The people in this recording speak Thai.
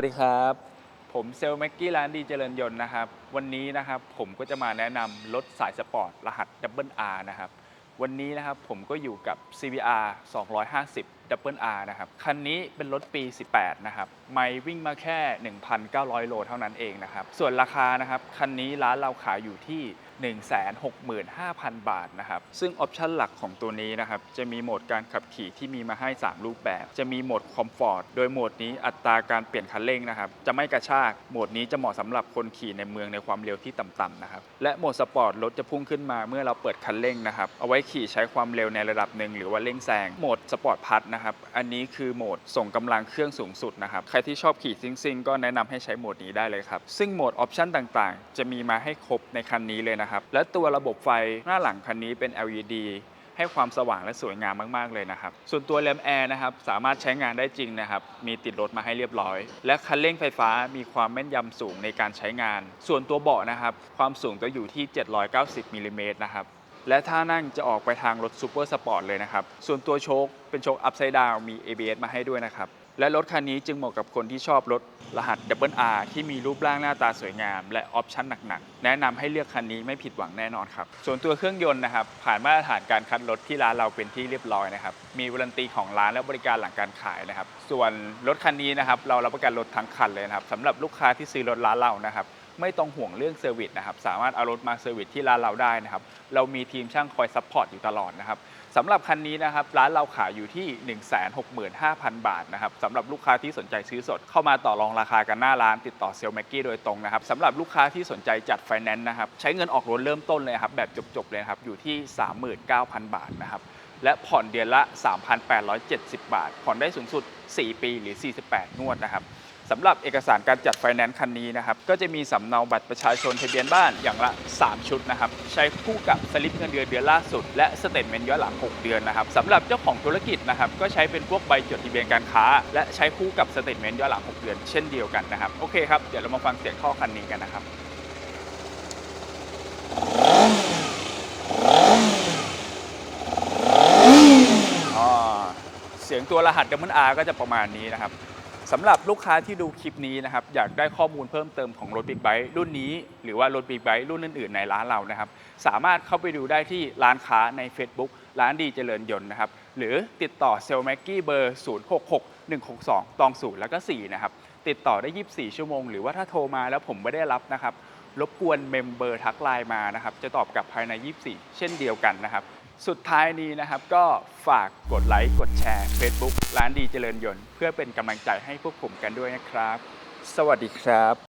วัสดีครับ ผมเซลล์แม็กกี้ร้านดีเจริญยนต์นะครับ วันนี้นะครับผมก็จะมาแนะนำรถสายสปอร์ต รหัส Double R นะครับ วันนี้นะครับผมก็อยู่กับ CBR 250 Double R นะครับ คันนี้เป็นรถปี 18 นะครับ ไม่วิ่งมาแค่ 1,900 โลเท่านั้นเองนะครับ ส่วนราคานะครับ คันนี้ร้านเราขายอยู่ที่ 165,000 บาทนะครับ ซึ่งออปชันหลักของตัวนี้นะครับ จะมีโหมดการขับขี่ที่มีมาให้ 3 รูปแบบ จะมีโหมดคอมฟอร์ต โดยโหมดนี้อัตราการเปลี่ยนคันเร่งนะครับ จะไม่กระชาก โหมดนี้จะเหมาะสำหรับคนขี่ในเมืองในความเร็วที่ต่ำๆนะครับ และโหมดสปอร์ตรถจะพุ่งขึ้นมาเมื่อเราเปิดคันเร่งนะครับ เอาไว้ขี่ใช้ความเร็วในระดับหนึ่งหรือว่าเร่งแซง โหมดสปอร์ตพัทนะครับ อันนี้คือโหมดส่งกำลังเครื่องสูงสุดนะครับ ใครที่ชอบขี่ซิ่งก็แนะนำให้ใช้โหมดนี้ได้เลยครับ ซึ่งโหมดออปชันต่างๆ จะมีมาให้ครบในคันนี้เลยนะครับ และตัวระบบไฟหน้าหลังคันนี้เป็น LED ให้ความสว่างและสวยงามมาก ๆ เลยนะครับ ส่วนตัวแรมแอร์นะครับ สามารถใช้งานได้จริงนะครับ มีติดรถมาให้เรียบร้อย และคันเร่งไฟฟ้ามีความแม่นยำสูงในการใช้งาน ส่วนตัวเบาะนะครับ ความสูงจะอยู่ที่ 790มิลลิเมตรนะครับ และท่านั่งจะออกไปทางรถซูเปอร์สปอร์ตเลยนะครับ ส่วนตัวโชคเป็นโชคอัพไซด์ดาวมี ABS มาให้ด้วยนะครับ และรถคันนี้จึงเหมาะกับคนที่ชอบรถรหัส Double R ที่มีรูปร่างหน้าตาสวยงาม และออปชั่นหนักๆ แนะนำให้เลือกคันนี้ไม่ผิดหวังแน่นอนครับ ส่วนตัวเครื่องยนต์นะครับ ผ่านมาตรฐานการคัดรถที่ร้านเราเป็นที่เรียบร้อยนะครับ มีวารันตีของร้านและบริการหลังการขายนะครับ ส่วนรถคันนี้นะครับเรารับประกันรถทั้งคันเลยนะครับสำหรับลูกค้าที่ซื้อรถร้านเรานะครับ ไม่ต้องห่วงเรื่องเซอร์วิสนะครับ สามารถเอารถมาเซอร์วิสที่ร้านเราได้นะครับ เรามีทีมช่างคอยซัพพอร์ตอยู่ตลอดนะครับสำหรับคันนี้นะครับ ร้านเราขายอยู่ที่ 165,000 บาทนะครับสำหรับลูกค้าที่สนใจซื้อสดเข้ามาต่อรองราคากันหน้าร้านติดต่อเซลล์แม็กกี้โดยตรงนะครับสำหรับลูกค้าที่สนใจจัดไฟแนนซ์นะครับใช้เงินออกรถเริ่มต้นเลยครับแบบจบๆเลยครับอยู่ที่ 39,000 บาทนะครับและผ่อนเดือนละ 3,870 บาท ผ่อนได้สูงสุด 4 ปีหรือ 48 งวดนะครับ สำหรับเอกสารการจัดไฟแนนซ์คันนี้นะครับ ก็จะมีสำเนาบัตรประชาชนทะเบียนบ้านอย่างละ 3 ชุดนะครับ ใช้คู่กับสลิปเงินเดือนเดือนล่าสุด และสเตทเมนต์ย้อนหลัง 6 เดือนนะครับสำหรับเจ้าของธุรกิจนะครับ ก็ใช้เป็นพวกใบจดทะเบียนการค้า และใช้คู่กับสเตทเมนต์ย้อนหลัง 6 เดือนเช่นเดียวกันนะครับ โอเคครับ เดี๋ยวเรามาฟังเสียงข้อคันนี้กันนะครับอ๋อเสียงตัวรหัส Double R ก็จะประมาณนี้นะครับ สำหรับลูกค้าที่ดูคลิปนี้นะครับอยากได้ข้อมูลเพิ่มเติมของรถบิ๊กไบค์รุ่นนี้หรือว่ารถบิ๊กไบค์รุ่นอื่นๆในร้านเรานะครับ สามารถเข้าไปดูได้ที่ร้านค้าใน Facebook ร้านดีเจริญยนต์นะครับหรือติดต่อเซลแม็กกี้เบอร์ 066 162 ตอง0แล้วก็ 4 นะครับ ติดต่อได้ 24 ชั่วโมง หรือว่าถ้าโทรมาแล้วผมไม่ได้รับนะครับ รบกวนเมมเบอร์ทักไลน์มานะครับ จะตอบกลับภายใน 24 เช่นเดียวกันนะครับ สุดท้ายนี้นะครับก็ฝากกดไลค์กดแชร์ Facebook ร้านดีเจริญยนต์ เพื่อเป็นกำลังใจให้พวกผมกันด้วยนะครับ สวัสดีครับ